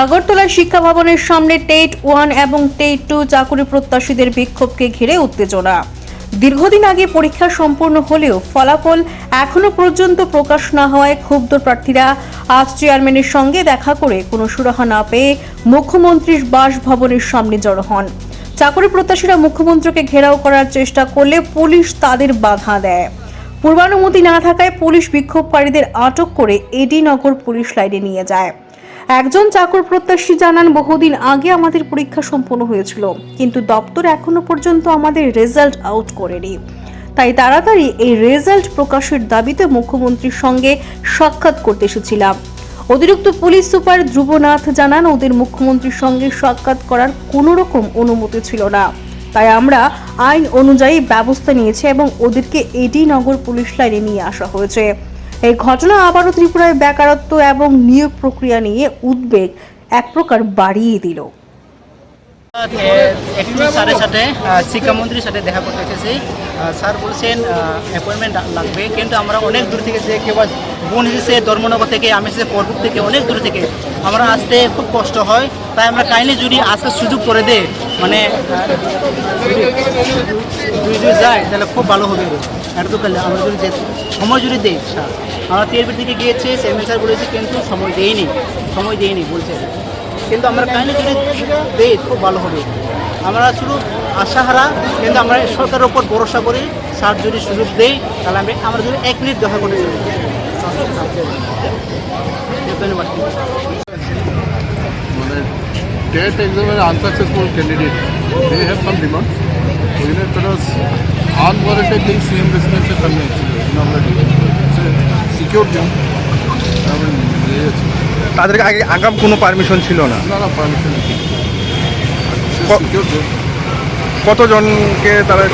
আগরতলা শিক্ষা ভবনের সামনে টেট ওয়ান এবং টেট টু চাকুরি প্রত্যাশীদের বিক্ষোভকে ঘিরে উত্তেজনা। দীর্ঘদিন আগে পরীক্ষা সম্পূর্ণ হলেও ফলাফল এখনও পর্যন্ত প্রকাশ না হওয়ায় ক্ষুব্ধ প্রার্থীরা আজ চেয়ারম্যানের সঙ্গে দেখা করে কোনো সুরাহা না পেয়ে মুখ্যমন্ত্রীর বাসভবনের সামনে জড়ো হন। চাকরি প্রত্যাশীরা মুখ্যমন্ত্রীকে ঘেরাও করার চেষ্টা করলে পুলিশ তাদের বাধা দেয়। পূর্বানুমতি না থাকায় পুলিশ বিক্ষোভকারীদের আটক করে এডি নগর পুলিশ লাইনে নিয়ে যায়। একজন চাকর প্রত্যাশী জানান, বহুদিন আগে আমাদের পরীক্ষা সম্পন্ন হয়েছিল, কিন্তু দপ্তর এখনও পর্যন্ত আমাদের রেজাল্ট আউট করেনি। তাই তাড়াতাড়ি এই রেজাল্ট প্রকাশের দাবিতে মুখ্যমন্ত্রীর সঙ্গে সাক্ষাৎ করতে এসেছিলাম। অতিরিক্ত পুলিশ সুপার ধ্রুবনাথ জানান, ওদের মুখ্যমন্ত্রীর সঙ্গে সাক্ষাৎ করার কোনো রকম অনুমতি ছিল না। তাই আমরা আইন অনুযায়ী ব্যবস্থা নিয়েছি এবং ওদেরকে এডি নগর পুলিশ লাইনে নিয়ে আসা হয়েছে। এই ঘটনা আবারও ত্রিপুরায় বেকারত্ব এবং নিয়োগ প্রক্রিয়া নিয়ে উদ্বেগ এক প্রকার বাড়িয়ে দিল। স্যারের সাথে শিক্ষামন্ত্রীর সাথে দেখা করতে এসেছি। স্যার বলছেন অ্যাপয়েন্টমেন্ট লাগবে, কিন্তু আমরা অনেক দূর থেকে যে কেউ বোন এসেছে ধর্মনগর থেকে, আমি এসেছি পরপুর থেকে, অনেক দূর থেকে। আমরা আসতে খুব কষ্ট হয়, তাই আমরা কাইন্ডলি যদি আজকে সুযোগ করে দে মানে যদি যদি যায়, তাহলে খুব ভালো হবে। এটা তো তাহলে আমরা যদি সময় যদি দেই, স্যার, আমরা টিএরপি দিকে গিয়েছে চেয়ারম্যান স্যার বলেছে কিন্তু সময় দেয়নি সময় দেয়নি বলছে। কিন্তু আমরা কাহিনী যদি দেই, খুব ভালো হবে। আমরা শুধু আশাহারা, কিন্তু আমরা সরকারের উপর ভরসা করি, স্যার যদি সুযোগ দেই তাহলে আমি আমরা যদি এক মিনিট দেখা করে TET exam were unsuccessful candidates. They have some demands. So, you know, it was unwarranted things CM business is coming actually. It's a secure job. I mean, yes. তাদের আগে আগাম কোনো পারমিশন ছিল না না না পারমিশন কতজনকে তারা